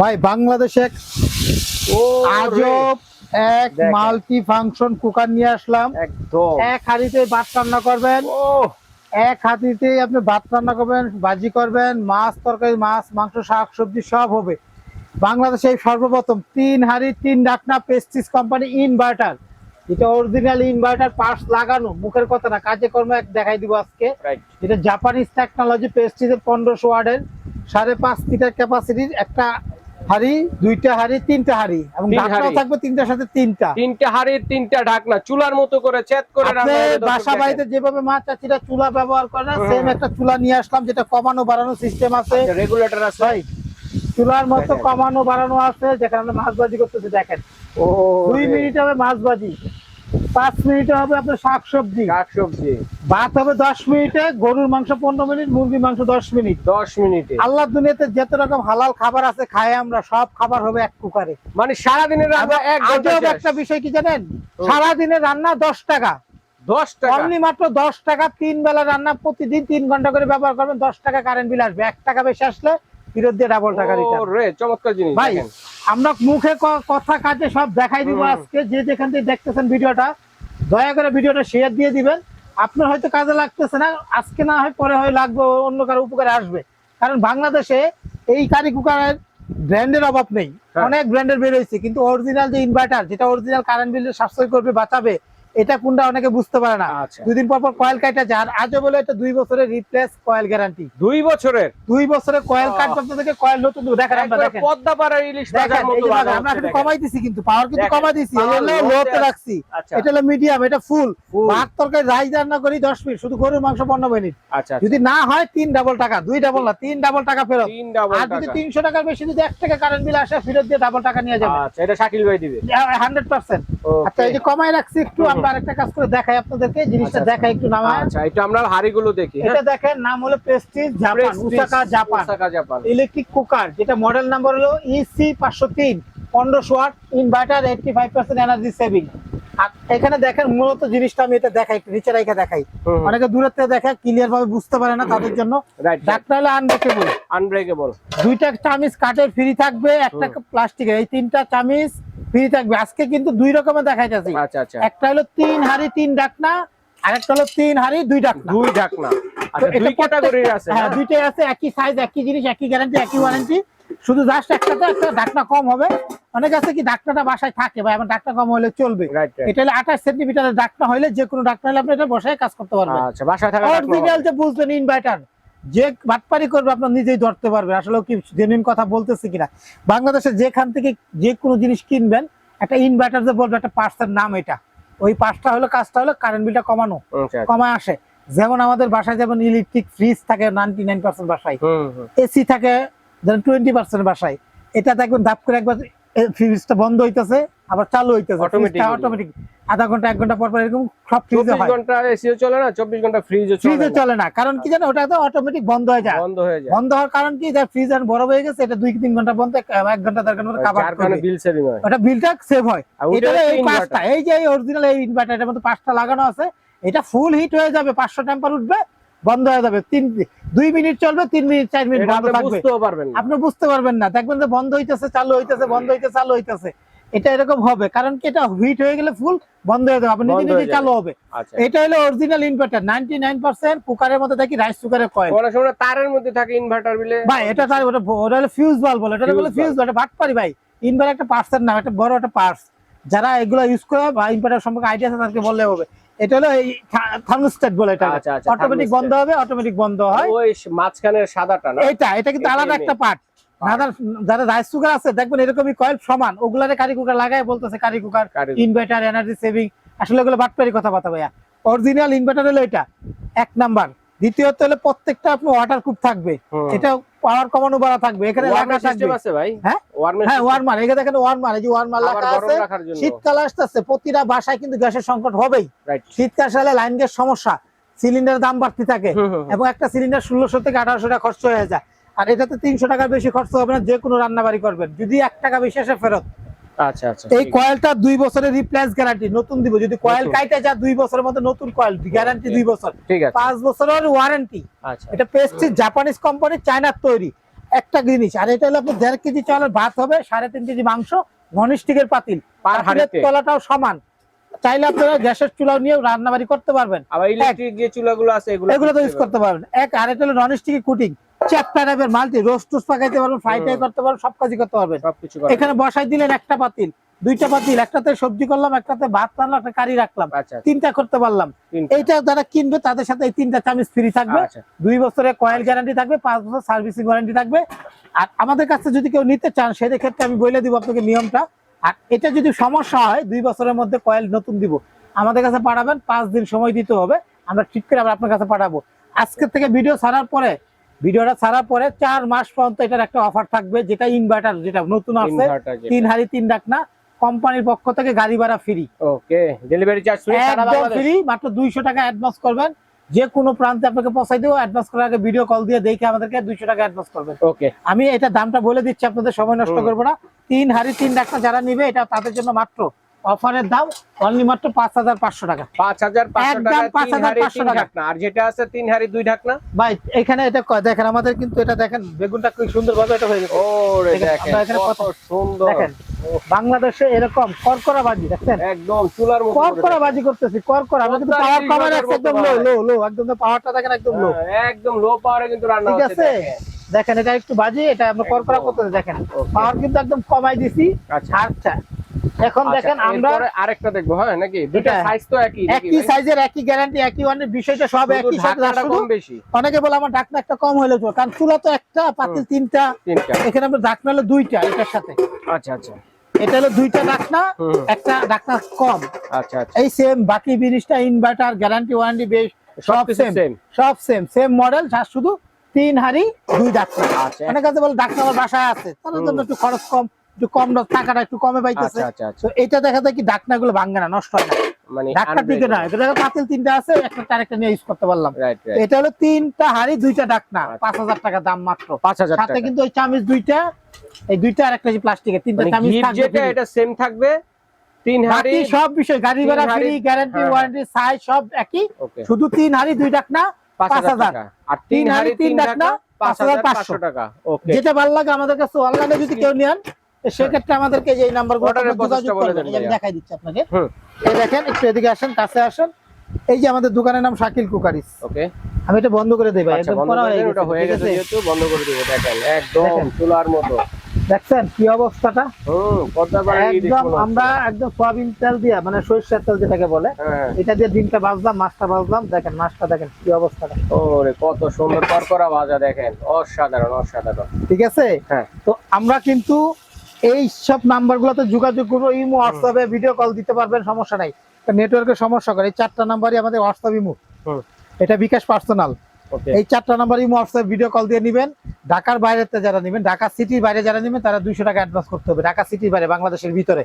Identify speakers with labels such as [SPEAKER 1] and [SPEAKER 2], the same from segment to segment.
[SPEAKER 1] ভাই বাংলাদেশে এক আজব এক মাল্টি ফাংশন কুকার নিয়ে আসলাম।
[SPEAKER 2] একদম।
[SPEAKER 1] এক হাঁড়িতে ভাত রান্না করবেন। এক হাঁড়িতে আপনি ভাত রান্না করবেন ভাজি করবেন মাছ তরকারি মাছ মাংস শাক সবজি সব হবে। বাংলাদেশে সর্বপ্রথম তিন হাঁড়ি তিন ডাকনা পেস্টিস কোম্পানি ইনভার্টার। এটা অরিজিনাল ইনভার্টার পার্টস লাগানো মুখের কথা না কাজে কর্ম এক দেখাই দিব আজকে। এটা জাপানিজ টেকনোলজি পেস্টিসের পনেরোশো ওয়ার্ডের সাড়ে পাঁচ লিটার ক্যাপাসিটির একটা হাড়ি দুইটা হাড়ি তিনটা হাড়ি। এবং ঢাকনাও থাকবে তিনটার সাথে তিনটা।
[SPEAKER 2] তিনটা হাড়ির তিনটা ঢাকনা। চুলার মতো করে ছেদ করে
[SPEAKER 1] বাসা বাড়িতে যেভাবে মাছ চাচিরা চুলা ব্যবহার করে না সেম একটা চুলা নিয়ে আসলাম যেটা কমানো বাড়ানো সিস্টেম আছে।
[SPEAKER 2] আচ্ছা, রেগুলেটর আছে।
[SPEAKER 1] চুলার মতো কমানো বাড়ানো আছে যেখানে মাছবাজি মাছ ভাজি করতেছি দেখেন।
[SPEAKER 2] ও
[SPEAKER 1] দুই মিনিট হবে মাছ ভাজি পাঁচ মিনিটে হবে আপনার শাক সবজি।
[SPEAKER 2] শাকসবজি
[SPEAKER 1] ভাত হবে দশ মিনিটে গরুর মাংস পনেরো মিনিট মুরগির মাংস দশ মিনিট।
[SPEAKER 2] দশ মিনিটে।
[SPEAKER 1] আল্লাহ দুনিয়াতে যত রকম হালাল খাবার আছে খাই আমরা সব খাবার হবে এক কুকারে।
[SPEAKER 2] মানে সারাদিনের
[SPEAKER 1] একটা বিষয় কি জানেন? সারাদিনের রান্না দশ টাকা।
[SPEAKER 2] দশ টাকা?
[SPEAKER 1] অনলি মাত্র দশ টাকা তিন বেলা রান্না প্রতিদিন তিন ঘণ্টা করে ব্যবহার করবেন দশ টাকা কারেন্ট বিল আসবে। এক টাকা বেশি আসলে ফেরত দিয়ে ডাবল টাকা রিটার্ন
[SPEAKER 2] চমৎকার জিনিস
[SPEAKER 1] ভাই। আমরা মুখে কথা কাজে সব দেখাই দিব আজকে। যে যেখান থেকে দেখতেছেন ভিডিওটা দয়া করে ভিডিওটা শেয়ার দিয়ে দিবেন। আপনার হয়তো কাজে লাগতেছে না আজকে না হয় পরে হয় লাগবে অন্য কারও উপকারে আসবে। কারণ বাংলাদেশে এই কারি কুকারের ব্র্যান্ডের অভাব নেই।
[SPEAKER 2] হ্যাঁ।
[SPEAKER 1] অনেক ব্র্যান্ডের বের হয়েছে কিন্তু অরিজিনাল যে ইনভার্টার যেটা অরিজিনাল কারেন্ট বিল সাশ্রয় করবে বাঁচাবে এটা কোনটা অনেকে বুঝতে পারে না।
[SPEAKER 2] আচ্ছা।
[SPEAKER 1] দুই দিন পর পর কয়েল কাটা আর আজও বলে এটা দুই বছরের রিপ্লেস কয়েল গ্যারান্টি
[SPEAKER 2] দুই বছরের?
[SPEAKER 1] দুই বছরের কয়েল। কাট থেকে কয়েল নতুন। দেখেন আমরা দেখেন।
[SPEAKER 2] পদ্মা পাড়ার ইলিশ
[SPEAKER 1] দেখেন আমরা কিন্তু কমাই দিছি কিন্তু পাওয়ার কিন্তু কমাই দিছি।
[SPEAKER 2] low
[SPEAKER 1] লোতে রাখছি।
[SPEAKER 2] আচ্ছা।
[SPEAKER 1] এটা হলো মিডিয়াম এটা ফুল। ভাত তরকারি রাইস রান্না করি দশ মিনিট শুধু গরুর মাংস পনেরো মিনিট।
[SPEAKER 2] আচ্ছা আচ্ছা।
[SPEAKER 1] যদি না হয় তিন ডাবল টাকা দুই ডাবল না তিন ডাবল টাকা ফেরত। আর যদি
[SPEAKER 2] টাকা।
[SPEAKER 1] তিনশো টাকার বেশি যদি এক টাকা কারেন্ট বিল আসে ফেরত দিয়ে ডাবল টাকা নিয়ে যাবে।
[SPEAKER 2] আচ্ছা এটা শাকিল ভাই দিবে।
[SPEAKER 1] Hundred percent
[SPEAKER 2] Okay.
[SPEAKER 1] আচ্ছা এই যে কমাই রাখছি একটু আমরা আরেকটা কাজ করে দেখাই আপনাদেরকে জিনিসটা দেখাই একটু নামায়।
[SPEAKER 2] আচ্ছা এটা আমরা হাড়িগুলো দেখি?
[SPEAKER 1] এটা দেখেন নাম হলো Prestige Japan Osaka Japan
[SPEAKER 2] Osaka Japan
[SPEAKER 1] electric cooker যেটা মডেল নাম্বার হলো ইসি পাঁচশো তিন পনেরোশো watt inverter eighty five percent energy saving আর এখানে দেখেন মূলত জিনিসটা আমি এটা দেখাই নিচে রেখে দেখাই। অনেকে দূরের থেকে দেখে ক্লিয়ার ভাবে বুঝতে পারে না তাদের জন্য। হলো আনব্রেকেবল
[SPEAKER 2] আনব্রেকেবল
[SPEAKER 1] দুইটা চামিচ কাঠের ফ্রি থাকবে একটা প্লাস্টিকের এই তিনটা চামিচ ফ্রি থাকবে। আজকে কিন্তু দুই রকমের দেখাইতেছি।
[SPEAKER 2] আচ্ছা আচ্ছা।
[SPEAKER 1] একটা হলো তিন হাড়ি তিন ডাকনা হলো তিন হাড়ি দুই ডাকনা।
[SPEAKER 2] দুই ঢাকনা আচ্ছা দুই ক্যাটাগরির আছে
[SPEAKER 1] হ্যাঁ? দুইটাই আছে একই সাইজ একই জিনিস একই গ্যারান্টি একই ওয়ারেন্টি শুধু জাস্ট একটাতে একটা ডাকনা কম হবে। অনেক আছে কি ডাকনাটা বাসায় থাকে বা এমন ডাকনা কম হলে চলবে। এটা হলে আঠাশ সেন্টিমিটারের ডাকনা হলে যে কোনো ডাকনা হলে আপনি এটা বসায় কাজ করতে পারবেন।
[SPEAKER 2] আচ্ছা বাসায় থাকা
[SPEAKER 1] অরিজিনাল। যে বুঝবেন ইনভার্টার যে বাটপারি করবে আপনার নিজেই ধরতে পারবে আসলে কি জেনুইন কথা বলতেছে কিনা? বাংলাদেশে যেখান থেকে যে কোনো জিনিস কিনবেন একটা ইনভার্টার যে বলবে একটা পার্টসের নাম এটা। ওই পাঁচটা হলো কাজটা হলো কারেন্ট বিলটা কমানো। কমায় আসে। যেমন আমাদের বাসায় যেমন ইলেকট্রিক ফ্রিজ থাকে নাইনটি নাইন পার্সেন্ট বাসায় এসি থাকে টোয়েন্টি পার্সেন্ট বাসায়। এটা দেখবেন দাপ করে একবার ফ্রিজটা বন্ধ হইতেছে। আবার চালু হইতেছে।
[SPEAKER 2] Automatic
[SPEAKER 1] অটোমেটিক আধা ঘণ্টা এক ঘণ্টা পর পর এরকম সব ফ্রিজে হয়।
[SPEAKER 2] ঘণ্টা এসিও চলে না চব্বিশ ঘণ্টা ফ্রিজও চলে
[SPEAKER 1] ফ্রিজে
[SPEAKER 2] না।
[SPEAKER 1] চলে না। কারণ কি জানো ওটা তো অটোমেটিক বন্ধ হয়ে যায়।
[SPEAKER 2] বন্ধ হয়ে যায়।
[SPEAKER 1] বন্ধ হওয়ার কারণ কি? যে ফ্রিজ আর বড় হয়ে গেছে এটা দুই তিন ঘণ্টা বন্ধ এক ঘণ্টা দেড় ঘণ্টা কাভার
[SPEAKER 2] যার কারণে বিল সেভিং হয়।
[SPEAKER 1] ওটা বিলটা সেভ হয়। এটা এই পাঁচটা এই যে অরিজিনাল এই ইনভার্টার এটার মধ্যে পাঁচটা লাগানো আছে এটা ফুল হিট হয়ে যাবে পাঁচশো টেম্পার উঠবে বন্ধ হয়ে যাবে। তিন দুই মিনিট চলবে তিন মিনিট চার মিনিট বন্ধ
[SPEAKER 2] আপনি
[SPEAKER 1] থাকবে।
[SPEAKER 2] বুঝতেও পারবেন না।
[SPEAKER 1] আপনি বুঝতে পারবেন না। দেখবেন যে বন্ধ হইতেছে চালু হইতেছে বন্ধ হইতেছে চালু হইতেছে। এটা এরকম হবে কারণ কি এটা হিট হয়ে গেলে ফুল বন্ধ হয়ে যাবে আপনি নিজে নিজে চালু হবে।
[SPEAKER 2] আচ্ছা।
[SPEAKER 1] এটা হলো original inverter ninety nine percent কুকারের মধ্যে দেখি রাইস কুকারের কয়েল
[SPEAKER 2] অনেক সময় তারের মধ্যে থাকে ইনভার্টার বিলে
[SPEAKER 1] ভাই এটা তার ওটা ওটা হলো ফিউজ বাল্ব বলে এটা বলে ফিউজ বাল্ব বাট পারি ভাই। ইনভার্টার একটা পার্টসের নাম একটা বড় একটা পার্টস যারা এগুলো ইউজ করে বা ইনভার্টার সম্পর্কে আইডিয়া আছে তাদেরকে বললে হবে। এটা হলো এই থার্মোস্ট্যাট বলে এটা।
[SPEAKER 2] আচ্ছা, আচ্ছা,
[SPEAKER 1] অটোমেটিক বন্ধ হবে অটোমেটিক বন্ধ হয়।
[SPEAKER 2] ওই মাঝখানের সাদাটা না?
[SPEAKER 1] এটা এটা কিন্তু আলাদা একটা পার্ট যারা যারা রাইস কুকার আছে দেখবেন এরকমই কয়েল সমান। ওগুলারে কারি কুকার লাগায় বলতেছে curry cooker inverter energy saving আসলে ওগুলো বাটপারি কথা ভাইয়া। অরিজিনাল ইনভার্টার হলো এটা এক নাম্বার। দ্বিতীয়ত হলো প্রত্যেকটা ওয়াটার কুপ থাকবে। এটা পাওয়ার কমানো বাড়া থাকবে। এখানে লাগা থাকবে।
[SPEAKER 2] আছে ভাই।
[SPEAKER 1] হ্যাঁ? হ্যাঁ ওয়ারমার এখানে দেখেন ওয়ারমার এই যে ওয়ারমার
[SPEAKER 2] আবার
[SPEAKER 1] লাগা আছে। শীতকাল আসতেছে প্রতিটা বাসায় কিন্তু গ্যাসের সংকট হবেই। শীতকাল সালে লাইন গ্যাস সমস্যা। সিলিন্ডারের দাম বাড়তে থাকে। এবং একটা সিলিন্ডার ষোলোশো থেকে আঠারোশো টাকা খরচ হয়ে যায়। আর এটাতে তিনশো টাকার বেশি খরচ হবে না যে কোনো রান্না বাড়ি করবেন। যদি এক টাকা বেশি আসে ফেরত।
[SPEAKER 2] আচ্ছা আচ্ছা
[SPEAKER 1] এই কয়েলটা দুই বছরের রিপ্লেস গ্যারান্টি নতুন দিব। যদি কয়েল
[SPEAKER 2] নতুন।
[SPEAKER 1] যা দুই বছরের মধ্যে নতুন কয়েল গ্যারান্টি দুই বছর।
[SPEAKER 2] ঠিক আছে।
[SPEAKER 1] পাঁচ বছরের ওয়ারেন্টি
[SPEAKER 2] আচ্ছা।
[SPEAKER 1] এটা পেস্টিজ জাপানিজ কোম্পানি চায়নার তৈরি। একটা জিনিস আর এটা হলো আপনার দেড় কেজি চালের ভাত হবে সাড়ে তিন কেজি মাংস ঘনিষ্ঠিকের পাতিল। পাতিলের? তলাটাও সমান। চাইলে আপনারা গ্যাসের চুলাও নিয়েও রান্নাবাড়ি করতে পারবেন।
[SPEAKER 2] আবার ইলেকট্রিক যে চুলাগুলো আছে এগুলো
[SPEAKER 1] এগুলো তো ইউজ করতে পারবেন। এক আর এটা হলো নন কুটিং চ্যাপ্টা টাইপের মাল্টি রোস্ট টোস্ট পাকাইতে পারবেন ফ্রাই
[SPEAKER 2] হুম।
[SPEAKER 1] করতে পারবেন সব কাজই করতে পারবেন। এখানে বসাই দিলেন একটা পাতিল দুইটা পাতিল একটাতে সবজি করলাম একটাতে ভাত একটা কারি রাখলাম।
[SPEAKER 2] আচ্ছা
[SPEAKER 1] তিনটা করতে পারলাম। এইটা যারা কিনবে তাদের সাথে এই তিনটা চামিচ ফ্রি থাকবে।
[SPEAKER 2] আচ্ছা।
[SPEAKER 1] দুই বছরের কয়েল গ্যারান্টি থাকবে পাঁচ বছর সার্ভিসিং ওয়ারেন্টি থাকবে। আর আমাদের কাছে যদি কেউ নিতে চান সেদের ক্ষেত্রে আমি বলে দিব আপনাকে নিয়মটা। আর এটা যদি সমস্যা হয় দুই বছরের মধ্যে কয়েল নতুন দিব। আমাদের কাছে পাঠাবেন পাঁচ দিন সময় দিতে হবে। আমরা ঠিক করে আবার আপনার কাছে পাঠাবো। আজকের থেকে ভিডিও ছাড়ার পরে ভিডিওটা ছাড়ার পরে চার মাস পর্যন্ত এটার একটা অফার থাকবে যেটা ইনভার্টার যেটা নতুন আসছে তিন হাড়ি তিন ডাকনা কোম্পানির পক্ষ থেকে গাড়ি ভাড়া free
[SPEAKER 2] okay delivery charge free সারা
[SPEAKER 1] একদম ফ্রি মাত্র দুইশো টাকা অ্যাডভান্স করবেন। যে কোনো প্রান্তে আপনাকে পৌঁছাই দেবো অ্যাডভান্স করার আগে ভিডিও কল দিয়ে দেখে আমাদেরকে দুইশো টাকা অ্যাডভান্স করবেন।
[SPEAKER 2] ওকে
[SPEAKER 1] আমি এটা দামটা বলে দিচ্ছি আপনাদের সময় নষ্ট। করব না। তিন হাড়ি তিন ডাক্তার যারা নিবে এটা তাদের জন্য মাত্র অফারের দাম অনলি মাত্র পাঁচ হাজার পাঁচশো টাকা।
[SPEAKER 2] পাঁচ হাজার পাঁচশো টাকা
[SPEAKER 1] পাঁচ হাজার পাঁচশো টাকা।
[SPEAKER 2] আর যেটা আছে তিন হাঁড়ি দুই ঢাকনা?
[SPEAKER 1] ভাই এখানে এটা দেখেন আমাদের কিন্তু এটা দেখেন বেগুনটা খুব সুন্দর ভাবে এটা হয়ে গেছে। দেখেন, বাংলাদেশে এরকম করকরা বাজি দেখছেন?
[SPEAKER 2] একদম চুলার
[SPEAKER 1] করকরা বাজি করতেছি করকরা আমরা কিন্তু পাওয়ার কমে রাখছি একদম লো লো লো একদম পাওয়ারটা দেখেন একদম লো
[SPEAKER 2] হ্যাঁ, একদম লো পাওয়ারে কিন্তু রান্না
[SPEAKER 1] ঠিক আছে?
[SPEAKER 2] দেখেন।
[SPEAKER 1] এটা একটু বাজি এটা আমরা করকরা। করতেছি দেখেন। পাওয়ার কিন্তু একদম কমাই দিছি
[SPEAKER 2] আচ্ছা।
[SPEAKER 1] আচ্ছা এখন দেখেন
[SPEAKER 2] আচ্ছা,
[SPEAKER 1] আমরা
[SPEAKER 2] আরেকটা দেখব হ্যাঁ নাকি? দুটা সাইজ তো একই
[SPEAKER 1] একই সাইজের একই গ্যারান্টি একই বিষয়টা সব একই সাথে
[SPEAKER 2] কম বেশি।
[SPEAKER 1] অনেকে বলে আমার ঢাকনা একটা কম কারণ চুলা তো একটা পাতিল তিনটা এখানে আমরা ঢাকনা হলো দুইটা এটার সাথে।
[SPEAKER 2] আচ্ছা আচ্ছা।
[SPEAKER 1] এটা হলো দুইটা
[SPEAKER 2] হুম।
[SPEAKER 1] একটা ঢাকনা কম।
[SPEAKER 2] আচ্ছা আচ্ছা।
[SPEAKER 1] এই সেম বাকি জিনিসটা ইনভার্টার গ্যারান্টি ওয়ারেন্টি বেশ সব সেম সব সেম সেম মডেল যা শুধু তিন হাড়ি দুই ডাকনা অনেক কাছে বলে ডাকনা আমার বাসায় আছে তাদের জন্য একটু খরচ কম। একটু কম টাকাটা একটু কমে পাইতেছে।
[SPEAKER 2] আচ্ছা আচ্ছা আচ্ছা।
[SPEAKER 1] তো এটা দেখা যায় কি ভাঙ্গে না নষ্ট হয় না।
[SPEAKER 2] মানে
[SPEAKER 1] ডাকনা টিকে না। এটা দেখো পাতিল তিনটা আছে একটা আরেকটা নিয়ে ইউজ করতে পারলাম। এটা হলো তিনটা হাড়ি দুইটা ডাকনা
[SPEAKER 2] আচ্ছা।
[SPEAKER 1] পাঁচ হাজার টাকা দাম মাত্র।
[SPEAKER 2] পাঁচ হাজার
[SPEAKER 1] সাথে
[SPEAKER 2] টাকা।
[SPEAKER 1] কিন্তু ওই চামিচ দুইটা এই দুইটা আর একটা যে প্লাস্টিকের তিনটা
[SPEAKER 2] মানে
[SPEAKER 1] চামিচ থাকবে
[SPEAKER 2] যেটা এটা সেম থাকবে? তিন হাঁড়ি
[SPEAKER 1] সব বিষয় গাড়ি ভাড়া ফ্রি গ্যারান্টি ওয়ারেন্টি সাইজ সব একই। শুধু তিন হাড়ি দুই ডাকনা
[SPEAKER 2] পাঁচ হাজার টাকা। আর তিন হাঁড়ি তিন ডাকনা পাঁচ হাজার পাঁচশো। টাকা। ওকে
[SPEAKER 1] যেটা ভালো লাগে আমাদের কাছে অনলাইনে যদি কেউ নেন সেক্ষেত্রে আমাদেরকে যে নাম্বার
[SPEAKER 2] Order এর process-টা বলে দেন ভাইয়া।
[SPEAKER 1] দেখাই দিচ্ছি আপনাকে। এই দেখেন একটু এদিকে আসেন কাছে আসেন। এই যে আমাদের দোকানের নাম শাকিল কুকারিস।
[SPEAKER 2] ওকে।
[SPEAKER 1] আমি এটা বন্ধ করে দেই ভাই
[SPEAKER 2] আচ্ছা
[SPEAKER 1] একদম করা হয়ে
[SPEAKER 2] দেন, ওটা হয়ে গেছে যেহেতু বন্ধ করে দিব দেখেন একদম চুলার মতো।
[SPEAKER 1] দেখছেন কি অবস্থাটা একদম আমরা একদম সয়াবিন তেল দিয়া মানে সরিষার তেল যেটাকে বলে
[SPEAKER 2] হ্যাঁ।
[SPEAKER 1] এটা দিয়ে ডিমটা ভাজলাম মাছটা ভাজলাম দেখেন মাছটা দেখেন কি অবস্থাটা
[SPEAKER 2] ওরে কত সুন্দর করকরা ভাজা দেখেন অসাধারণ অসাধারণ।
[SPEAKER 1] ঠিক আছে?
[SPEAKER 2] হ্যাঁ।
[SPEAKER 1] তো আমরা কিন্তু এই সব নাম্বার গুলোতে যোগাযোগ করব ইমো হোয়াটসঅ্যাপে ভিডিও কল দিতে পারবেন সমস্যা নাই। নেটওয়ার্কের সমস্যা করে এই চারটা নাম্বারই আমাদের হোয়াটসঅ্যাপ ইমো। এটা বিকাশ পার্সোনাল। এই চারটা number Imo WhatsApp video call দিয়ে নেবেন। ঢাকার বাইরে যারা নেবেন ঢাকা সিটির বাইরে যারা নেবেন তারা দুইশো টাকা অ্যাডভান্স করতে হবে ঢাকা সিটির বাইরে বাংলাদেশের ভিতরে।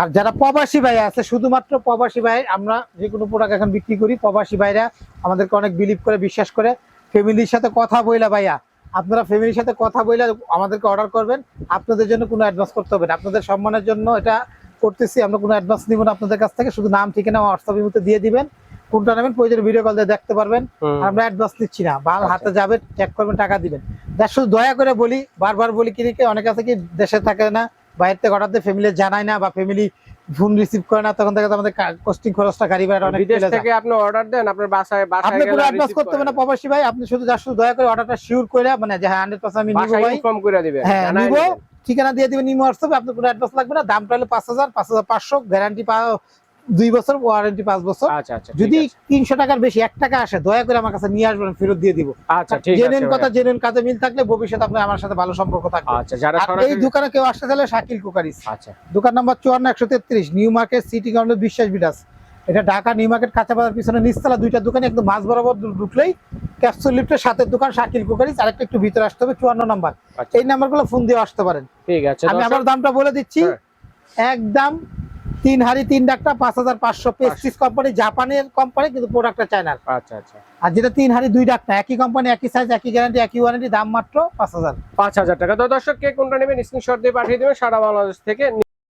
[SPEAKER 1] আর যারা প্রবাসী ভাই আছে শুধুমাত্র প্রবাসী ভাই আমরা যে কোনো প্রোডাক্ট এখন বিক্রি করি প্রবাসী ভাইরা আমাদেরকে অনেক বিলিভ করে বিশ্বাস করে। ফ্যামিলির সাথে কথা বইলা ভাইয়া আপনারা ফ্যামিলির সাথে কথা বইলে আমাদেরকে অর্ডার করবেন। আপনাদের জন্য কোনো অ্যাডভান্স করতে হবে না। আপনাদের সম্মানের জন্য এটা করতেছি। আমরা কোনো অ্যাডভান্স নিব না আপনাদের কাছ থেকে। শুধু নাম ঠিকানা হোয়াটসঅ্যাপের মধ্যে দিয়ে দিবেন। কোনটা নেবেন? প্রয়োজনে ভিডিও কল দিয়ে দেখতে পারবেন। আমরা অ্যাডভান্স নিচ্ছি না। বাল
[SPEAKER 2] আচ্ছা।
[SPEAKER 1] হাতে যাবে চেক করবেন টাকা দিবেন। দেখ শুধু দয়া করে বলি বারবার বলি কি অনেক আছে কি দেশে থাকে না বাইরে থেকে অর্ডার দিয়ে ফ্যামিলি জানায় না বা ফ্যামিলি ফোন রিসিভ করে না তখন থেকে তো আমাদের কস্টিং খরচটা গাড়ি ভাড়া অনেক
[SPEAKER 2] বিদেশ থেকে আপনি অর্ডার দেন আপনার বাসায় বাসায়
[SPEAKER 1] আপনি
[SPEAKER 2] পুরো
[SPEAKER 1] অ্যাডভান্স করতে হবে না প্রবাসী ভাই আপনি শুধু যা শুধু দয়া করে অর্ডারটা শিওর করে মানে যে হ্যাঁ হান্ড্রেড পার্সেন্ট আমি নিবো
[SPEAKER 2] বাসায়
[SPEAKER 1] ভাই।
[SPEAKER 2] ইনফর্ম করে দিবেন
[SPEAKER 1] হ্যাঁ নিব ঠিকানা দিয়ে দিবেন নিমো হোয়াটসঅ্যাপে আপনার কোনো অ্যাডভান্স লাগবে না দামটা হলো পাঁচ হাজার পাঁচ হাজার পাঁচশো গ্যারান্টি পা দুই বছর ওয়ারেন্টি পাঁচ বছর।
[SPEAKER 2] আচ্ছা আচ্ছা
[SPEAKER 1] যদি তিনশো টাকার বেশি এক টাকা আসে দয়া করে আমার কাছে নিয়ে আসবেন ফেরত দিয়ে দিব।
[SPEAKER 2] আচ্ছা
[SPEAKER 1] জেনুইন কথা। জেনুইন কাজে মিল থাকলে ভবিষ্যতে আপনার আমার সাথে ভালো সম্পর্ক থাকবে।
[SPEAKER 2] আচ্ছা যারা
[SPEAKER 1] এই দোকানে কেউ আসতে চাইলে শাকিল কুকারিস।
[SPEAKER 2] আচ্ছা।
[SPEAKER 1] দোকান নাম্বার চুয়ান্ন একশো তেত্রিশ নিউ মার্কেট সিটি গ্রাউন্ডের বিশ্বাস বিরাজ এটা ঢাকা নিউ মার্কেট কাঁচা বাজার পিছনে নিচতলা দুইটা দোকানে একদম মাঝ বরাবর ঢুকলেই ক্যাপসুল লিফটের সাথে দোকান শাকিল কুকারিস। আরেকটা একটু ভিতরে আসতে হবে চুয়ান্ন নাম্বার।
[SPEAKER 2] আচ্ছা।
[SPEAKER 1] এই নাম্বারগুলো ফোন দিয়ে আসতে পারেন।
[SPEAKER 2] ঠিক আছে
[SPEAKER 1] আমি আবার দামটা বলে দিচ্ছি।
[SPEAKER 2] হ্যাঁ।
[SPEAKER 1] একদম তিন হাড়ি তিন ডাকটা পাঁচ হাজার পাঁচশো পেস্টিস কোম্পানি জাপানের কোম্পানি কিন্তু প্রোডাক্টটা চায়নার
[SPEAKER 2] আচ্ছা আচ্ছা।
[SPEAKER 1] আর যেটা তিন হাড়ি দুই ডাক্তার একই কোম্পানি একই সাইজ একই গ্যারান্টি একই ওয়ারেন্টি দাম মাত্র পাঁচ হাজার।
[SPEAKER 2] পাঁচ হাজার টাকা। তো দর্শক কে কোনটা নেবেন স্ক্রিনশট দিয়ে পাঠিয়ে দেবেন। সারা বাংলাদেশ থেকে